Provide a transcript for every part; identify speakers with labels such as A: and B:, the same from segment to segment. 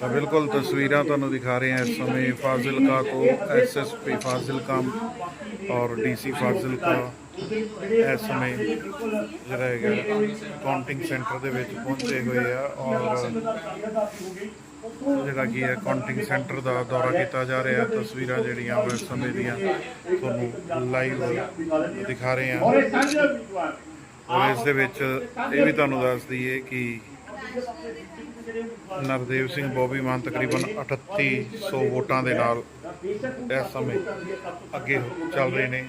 A: ਤਾਂ ਬਿਲਕੁਲ ਤਸਵੀਰਾਂ ਤੁਹਾਨੂੰ ਦਿਖਾ ਰਹੇ ਹਾਂ ਇਸ ਸਮੇਂ ਫਾਜ਼ਿਲਕਾ ਤੋਂ ਐਸਐਸਪੀ ਫਾਜ਼ਿਲਕਾ ਔਰ ਡੀਸੀ ਫਾਜ਼ਿਲਕਾ ਇਸ ਸਮੇਂ ਜਿਹੜਾ ਹੈਗਾ ਕਾਊਂਟਿੰਗ ਸੈਂਟਰ ਦੇ ਵਿੱਚ ਪਹੁੰਚੇ ਹੋਏ ਆ ਔਰ ਜਿਹੜਾ ਕੀ ਹੈ, ਕਾਊਂਟਿੰਗ ਸੈਂਟਰ ਦਾ ਦੌਰਾ ਕੀਤਾ ਜਾ ਰਿਹਾ ਤਸਵੀਰਾਂ ਜਿਹੜੀਆਂ ਉਹ ਇਸ ਸਮੇਂ ਦੀਆਂ ਤੁਹਾਨੂੰ ਲਾਈਵ ਦਿਖਾ ਰਹੇ ਹਾਂ। ਔਰ ਇਸ ਦੇ ਵਿੱਚ ਇਹ ਵੀ ਤੁਹਾਨੂੰ ਦੱਸ ਦਈਏ ਕਿ ਨਰਦੇਵ ਸਿੰਘ ਬੋਬੀ ਮਾਨ ਤਕਰੀਬਨ 3800 ਵੋਟਾਂ ਦੇ ਨਾਲ ਇਸ ਸਮੇਂ ਅੱਗੇ ਚੱਲ ਰਹੇ ਨੇ।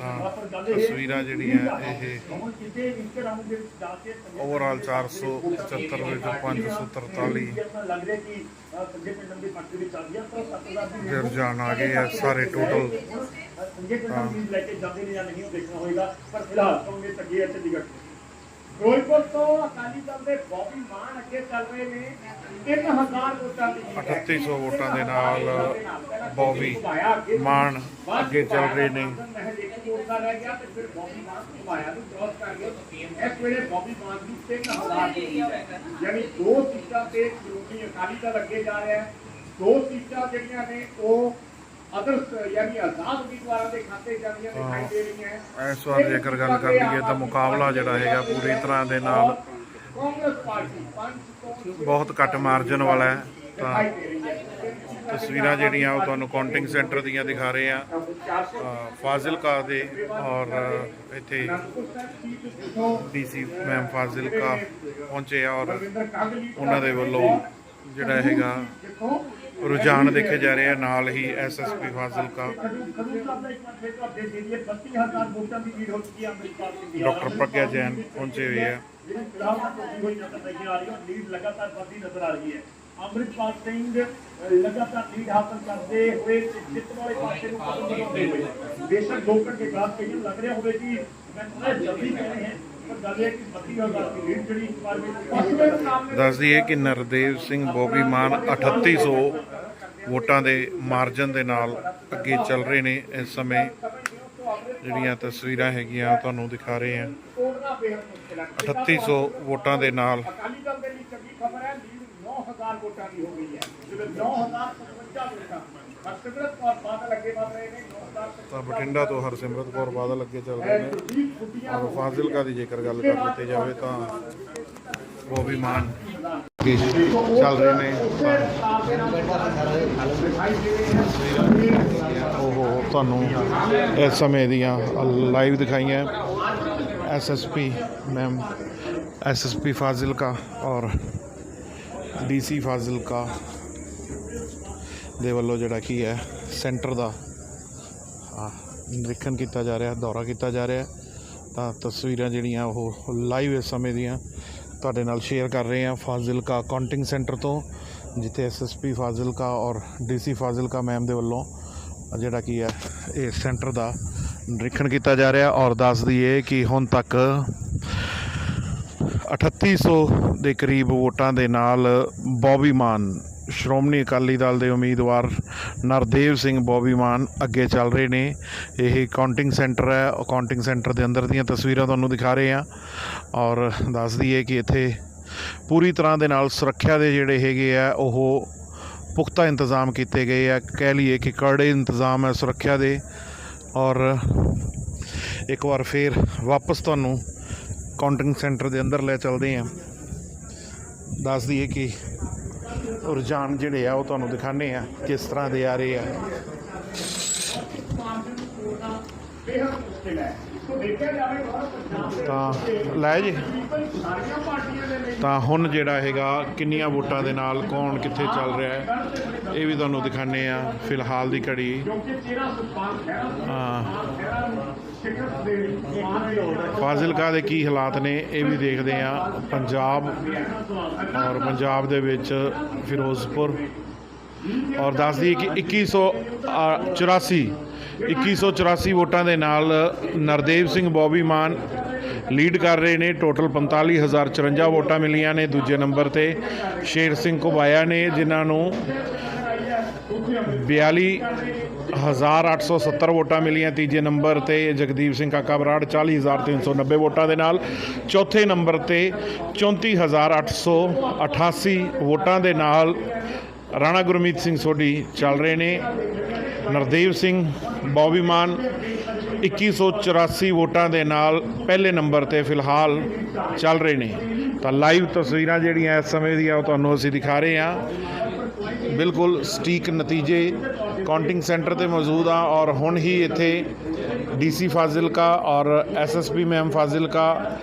A: ਹਾਂ, ਤਸਵੀਰਾਂ ਜਿਹੜੀਆਂ ਇਹ ਓਵਰਆਲ 475 ਵਿੱਚ 543 ਦੇ ਰੁਝਾਨ ਆ ਗਏ ਆ, ਸਾਰੇ ਟੋਟਲ
B: ਲੈ ਕੇ ਜਾਂਦੇ ਨੇ ਜਾਂ ਨਹੀਂ ਉਹ ਦੇਖਣਾ ਹੋਏਗਾ ਪਰ ਫਿਲਹਾਲ ਕਾਂਗਰਸ ਅੱਗੇ ਹੈ। ਚੰਡੀਗੜ੍ਹ ਫਿਰੋਜ਼ਪੁਰ ਤੋਂ ਅਕਾਲੀ ਦਲ ਦੇ ਬੌਬੀ ਮਾਨ ਅੱਗੇ ਚੱਲ ਰਹੇ ਨੇ। 3000 ਵੋਟਾਂ ਦੀ lead ਹੈ।
A: 3800 ਵੋਟਾਂ ਦੇ ਨਾਲ ਬੌਬੀ ਮਾਨ ਅੱਗੇ ਚੱਲ ਰਹੇ ਨੇ।
B: ਮਹਿਜ ਇੱਕ ਵੋਟ ਦਾ ਰਹਿ ਗਿਆ ਤੇ ਫਿਰ ਬੌਬੀ ਮਾਨ ਘੁਮਾਇਆ ਨੂੰ ਕ੍ਰਾਸ ਕਰ ਗਏ ਇਸ ਵੇਲੇ ਬੌਬੀ ਮਾਨ ਦੀ 3000 ਦੀ lead ਹੈ। ਯਾਨੀ ਦੋ ਸੀਟਾਂ ਤੇ ਸ਼੍ਰੋਮਣੀ ਅਕਾਲੀ ਦਲ ਅੱਗੇ ਜਾ ਰਿਹਾ ਹੈ। ਦੋ ਸੀਟਾਂ ਜਿਹੜੀਆਂ ਨੇ ਉਹ ਅਦਰਸ ਯਾਨੀ ਆਜ਼ਾਦ ਉਮੀਦਵਾਰਾਂ ਦੇ ਖਾਤੇ ਜਾਂਦੀਆਂ ਦਿਖਾਈ ਦੇ ਰਹੀਆਂ ਹੈ।
A: ਇਸ ਵਾਰ ਜੇਕਰ ਗੱਲ ਕਰ ਲਈਏ ਤਾਂ ਮੁਕਾਬਲਾ ਜਿਹੜਾ ਹੈਗਾ ਪੂਰੀ ਤਰ੍ਹਾਂ ਦੇ ਨਾਲ
B: ਕਾਂਗਰਸ ਪਾਰਟੀ ਪੰਜ
A: ਬਹੁਤ ਘੱਟ ਮਾਰਜਨ ਵਾਲਾ ਹੈ। ਤਾਂ ਤਸਵੀਰਾਂ ਜਿਹੜੀਆਂ ਉਹ ਤੁਹਾਨੂੰ ਕਾਊਂਟਿੰਗ ਸੈਂਟਰ ਦੀਆਂ ਦਿਖਾ ਰਹੇ ਆ। ਫਾਜ਼ਿਲਕਾ ਦੇ ਔਰ ਇੱਥੇ ਡੀਸੀ ਮੈਮ ਫਾਜ਼ਿਲਕਾ ਪਹੁੰਚੇ ਆ ਔਰ ਉਹਨਾਂ ਦੇ ਵੱਲੋਂ ਜਿਹੜਾ ਹੈਗਾ, ਰੁਝਾਨ ਦੇਖੇ ਜਾ ਰਹੇ ਆ, ਨਾਲ ਹੀ ਐਸਐਸਪੀ ਫਾਜ਼ਿਲਕਾ। ਡਾਕਟਰ ਪ੍ਰਗਿਆ ਜੈਨ ਪਹੁੰਚੇ ਹੋਏ ਆ।
B: ਲਗਾਤਾਰ ਅੰਮ੍ਰਿਤਪਾਲ ਸਿੰਘ ਲਗਾਤਾਰ ਲੀਡ ਹਾਸਲ ਕਰਦੇ ਹੋਏ ਜਿੱਤ ਵਾਲੇ ਪਾਸੇ ਨੂੰ ਕਦਮ ਵਧਾਉਂਦੇ ਹੋਏ ਬੇਸ਼ੱਕ ਦੋ ਘੰਟੇ ਬਾਅਦ ਕਈ ਲੱਗ ਰਿਹਾ ਹੋਵੇ ਕਿ ਮੈਂ ਥੋੜਾ ਜਲਦੀ ਕਹਿ ਰਿਹਾ ਪਰ ਗੱਲ ਹੈ ਕਿ
A: ਨਰਦੇਵ ਸਿੰਘ ਬੋਬੀ ਮਾਨ 3800 ਵੋਟਾਂ ਦੇ ਮਾਰਜਨ ਦੇ ਨਾਲ ਅੱਗੇ ਚੱਲ ਰਹੇ ਨੇ। ਇਸ ਸਮੇਂ ਜਿਹੜੀਆਂ ਤਸਵੀਰਾਂ ਹੈਗੀਆਂ ਤੁਹਾਨੂੰ ਦਿਖਾ ਰਹੇ ਹਾਂ।
B: ਤੋੜਨਾ ਬੇहद
A: 3800 ਵੋਟਾਂ ਦੇ ਨਾਲ
B: ਅਕਾਲੀ ਦਲ ਦੇ ਲਈ ਚੰਗੀ ਖਬਰ ਹੈ ਲੀਡ 9000 ਵੋਟਾਂ ਦੀ ਹੋ ਗਈ ਹੈ। ਜਿਵੇਂ 9055 ਵੋਟਾਂ ਹਰਸਿਮਰਤ ਕੌਰ ਬਾਦਲ ਅੱਗੇ ਵਧ ਰਹੇ ਨੇ 9000
A: ਤਾਂ ਬਠਿੰਡਾ ਤੋਂ ਹਰਸਿਮਰਤ ਕੌਰ ਬਾਦਲ ਅੱਗੇ ਚੱਲ ਰਹੇ ਨੇ। ਔਰ ਫਾਜ਼ਿਲਕਾ ਦੀ ਜੇਕਰ ਗੱਲ ਕਰ ਦਿੱਤੀ ਜਾਵੇ ਤਾਂ ਬੋਬੀ ਮਾਨ ਅੱਗੇ ਚੱਲ ਰਹੇ ਨੇ। ਉਹ ਤੁਹਾਨੂੰ ਇਸ ਸਮੇਂ ਦੀਆਂ ਲਾਈਵ ਦਿਖਾਈਆਂ ਐਸਐਸਪੀ ਮੈਮ ਐਸਐਸਪੀ ਫਾਜ਼ਿਲਕਾ ਔਰ ਡੀਸੀ ਫਾਜ਼ਿਲਕਾ ਦੇ ਵੱਲੋਂ ਜਿਹੜਾ ਕੀ ਹੈ, ਸੈਂਟਰ ਦਾ ਨਿਰੀਖਣ ਕੀਤਾ ਜਾ ਰਿਹਾ, ਦੌਰਾ ਕੀਤਾ ਜਾ ਰਿਹਾ। ਤਾਂ ਤਸਵੀਰਾਂ ਜਿਹੜੀਆਂ ਉਹ ਲਾਈਵ ਇਸ ਸਮੇਂ ਦੀਆਂ ਤੁਹਾਡੇ ਨਾਲ ਸ਼ੇਅਰ ਕਰ ਰਹੇ ਹਾਂ ਫਾਜ਼ਿਲਕਾ ਕਾਊਂਟਿੰਗ ਸੈਂਟਰ ਤੋਂ, ਜਿੱਥੇ ਐਸਐਸਪੀ ਫਾਜ਼ਿਲਕਾ ਔਰ ਡੀਸੀ ਫਾਜ਼ਿਲਕਾ ਮੈਮ ਦੇ ਵੱਲੋਂ ਜਿਹੜਾ ਕੀ ਹੈ, ਇਹ ਸੈਂਟਰ ਦਾ ਨਿਰੀਖਣ ਕੀਤਾ ਜਾ ਰਿਹਾ। ਔਰ ਦੱਸ ਦਈਏ ਕਿ ਹੁਣ ਤੱਕ 3800 ਦੇ ਕਰੀਬ ਵੋਟਾਂ ਦੇ ਨਾਲ ਬੌਬੀ ਮਾਨ, ਸ਼੍ਰੋਮਣੀ ਅਕਾਲੀ ਦਲ ਦੇ ਉਮੀਦਵਾਰ ਨਰਦੇਵ ਸਿੰਘ ਬੌਬੀ ਮਾਨ ਅੱਗੇ ਚੱਲ ਰਹੇ ਨੇ। ਇਹ ਕਾਊਂਟਿੰਗ ਸੈਂਟਰ ਹੈ। ਕਾਊਂਟਿੰਗ ਸੈਂਟਰ ਦੇ ਅੰਦਰ ਦੀਆਂ ਤਸਵੀਰਾਂ ਤੁਹਾਨੂੰ ਦਿਖਾ ਰਹੇ ਹਾਂ ਔਰ ਦੱਸ ਦਈਏ ਕਿ ਇੱਥੇ ਪੂਰੀ ਤਰ੍ਹਾਂ ਦੇ ਨਾਲ ਸੁਰੱਖਿਆ ਦੇ ਜਿਹੜੇ ਹੈਗੇ ਆ, ਉਹ ਪੁਖਤਾ ਇੰਤਜ਼ਾਮ ਕੀਤੇ ਗਏ ਆ। ਕਹਿ ਲਈਏ ਕਿ ਕੜੇ ਇੰਤਜ਼ਾਮ ਹੈ ਸੁਰੱਖਿਆ ਦੇ ਔਰ ਇੱਕ ਵਾਰ ਫੇਰ ਵਾਪਸ ਤੁਹਾਨੂੰ ਕਾਊਂਟਿੰਗ ਸੈਂਟਰ ਦੇ ਅੰਦਰ ਲੈ ਚੱਲਦੇ ਹਾਂ। ਦੱਸ ਦਈਏ ਕਿ ਰੁਝਾਨ ਜਿਹੜੇ ਆ, ਉਹ ਤੁਹਾਨੂੰ ਦਿਖਾਣੇ ਆ ਕਿਸ ਤਰ੍ਹਾਂ ਦੇ ਆ ਰਹੇ ਆ।
B: ਤਾਂ
A: ਲੈ ਜੀ। ਤਾਂ ਹੁਣ ਜਿਹੜਾ ਹੈਗਾ ਕਿੰਨੀਆਂ ਵੋਟਾਂ ਦੇ ਨਾਲ ਕੌਣ ਕਿੱਥੇ ਚੱਲ ਰਿਹਾ ਹੈ ਇਹ ਵੀ ਤੁਹਾਨੂੰ ਦਿਖਾਣੇ ਆ ਫਿਲਹਾਲ ਦੀ ਘੜੀ। ਫਾਜ਼ਿਲਕਾ ਦੇ ਕੀ ਹਾਲਾਤ ਨੇ ਇਹ ਵੀ ਦੇਖਦੇ ਆ ਪੰਜਾਬ ਔਰ ਪੰਜਾਬ ਦੇ ਵਿੱਚ ਫਿਰੋਜ਼ਪੁਰ। ਔਰ ਦੱਸਦੀ ਕਿ 2184 2184 ਵੋਟਾਂ ਦੇ ਨਾਲ ਨਰਦੇਵ ਸਿੰਘ, ਬੋਬੀ ਮਾਨ ਲੀਡ ਕਰ ਰਹੇ ਨੇ। ਟੋਟਲ 45054 ਵੋਟਾਂ ਮਿਲੀਆਂ ਨੇ ਦੂਜੇ ਨੰਬਰ ਤੇ। ਸ਼ੇਰ ਸਿੰਘ ਘੁਬਾਇਆ ਨੇ, ਜਿਨ੍ਹਾਂ ਨੂੰ 42 1870 ਵੋਟਾਂ ਮਿਲੀਆਂ ਤੀਜੇ ਨੰਬਰ ਤੇ। ਜਗਦੀਪ ਸਿੰਘ ਕਾਕਾ ਬਰਾੜ 40390 ਵੋਟਾਂ ਦੇ ਨਾਲ। ਚੌਥੇ ਨੰਬਰ ਤੇ 34888 ਵੋਟਾਂ ਦੇ ਨਾਲ ਰਾਣਾ ਗੁਰਮੀਤ ਸਿੰਘ ਸੋਢੀ ਚੱਲ ਰਹੇ ਨੇ। ਨਰਦੇਵ ਸਿੰਘ, ਬੌਬੀ ਮਾਨ 2184 ਵੋਟਾਂ ਦੇ ਨਾਲ ਪਹਿਲੇ ਨੰਬਰ ਤੇ ਫਿਲਹਾਲ ਚੱਲ ਰਹੇ ਨੇ। ਤਾਂ ਲਾਈਵ ਤਸਵੀਰਾਂ ਜਿਹੜੀਆਂ ਇਸ ਸਮੇਂ ਦੀਆਂ ਉਹ ਤੁਹਾਨੂੰ ਅਸੀਂ ਦਿਖਾ ਰਹੇ ਹਾਂ। ਬਿਲਕੁਲ ਸਟੀਕ ਨਤੀਜੇ ਕਾਊਂਟਿੰਗ ਸੈਂਟਰ ਤੇ ਮੌਜੂਦ ਆ ਔਰ ਹੁਣ ਹੀ ਇੱਥੇ ਡੀਸੀ ਫਾਜ਼ਿਲਕਾ ਔਰ ਐਸਐਸਪੀ ਮੈਮ ਫਾਜ਼ਿਲਕਾ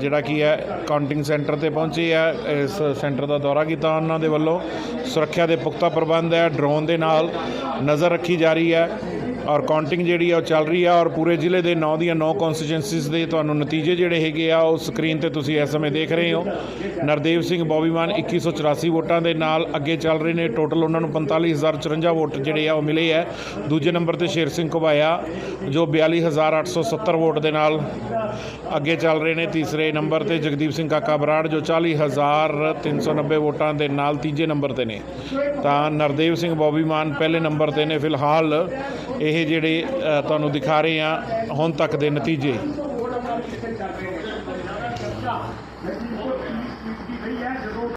A: ਜਿਹੜਾ ਕੀ ਹੈ ਕਾਊਂਟਿੰਗ ਸੈਂਟਰ ਤੇ ਪਹੁੰਚੇ ਆ। ਇਸ ਸੈਂਟਰ ਦਾ ਦੌਰਾ ਕੀਤਾ ਉਹਨਾਂ ਦੇ ਵੱਲੋਂ। ਸੁਰੱਖਿਆ ਦੇ ਪੁਖਤਾ ਪ੍ਰਬੰਧ ਹੈ ਡਰੋਨ ਦੇ ਨਾਲ ਨਜ਼ਰ ਰੱਖੀ ਜਾ ਰਹੀ ਹੈ। ਔਰ ਕਾਊਂਟਿੰਗ ਜਿਹੜੀ ਆ ਉਹ ਚੱਲ ਰਹੀ ਆ ਔਰ ਪੂਰੇ ਜ਼ਿਲ੍ਹੇ ਦੇ 9 ਦੀਆਂ 9 ਕਨਸਟੀਚੁਐਂਸੀਜ਼ ਦੇ ਤੁਹਾਨੂੰ ਨਤੀਜੇ ਜਿਹੜੇ ਹੈਗੇ ਆ, ਉਹ ਸਕਰੀਨ ਤੇ ਤੁਸੀਂ ਇਸ ਸਮੇਂ ਦੇਖ ਰਹੇ ਹੋ। ਨਰਦੇਵ ਸਿੰਘ ਬੌਬੀਮਾਨ 2184 ਵੋਟਾਂ ਦੇ ਨਾਲ ਅੱਗੇ ਚੱਲ ਰਹੇ ਨੇ। ਟੋਟਲ ਉਹਨਾਂ ਨੂੰ 45054 ਵੋਟ ਜਿਹੜੇ ਆ, ਉਹ ਮਿਲੇ ਆ। ਦੂਜੇ ਨੰਬਰ ਤੇ ਸ਼ੇਰ ਸਿੰਘ ਘੁਬਾਇਆ, ਜੋ 42870 ਵੋਟ ਦੇ ਨਾਲ ਅੱਗੇ ਚੱਲ ਰਹੇ ਨੇ। ਤੀਸਰੇ ਨੰਬਰ ਤੇ ਜਗਦੀਪ ਸਿੰਘ ਕਾਕਾ ਬਰਾੜ, ਜੋ 40390 ਵੋਟਾਂ ਦੇ ਨਾਲ ਤੀਜੇ ਨੰਬਰ ਤੇ ਨੇ। ਤਾਂ ਨਰਦੇਵ ਸਿੰਘ ਬੌਬੀਮਾਨ ਪਹਿਲੇ ਨੰਬਰ ਤੇ ਨੇ। ਫਿਲਹਾਲ ਇਹ ਇਹ ਜਿਹੜੇ ਤੁਹਾਨੂੰ ਦਿਖਾ ਰਹੇ ਆ ਹੁਣ ਤੱਕ ਦੇ ਨਤੀਜੇ।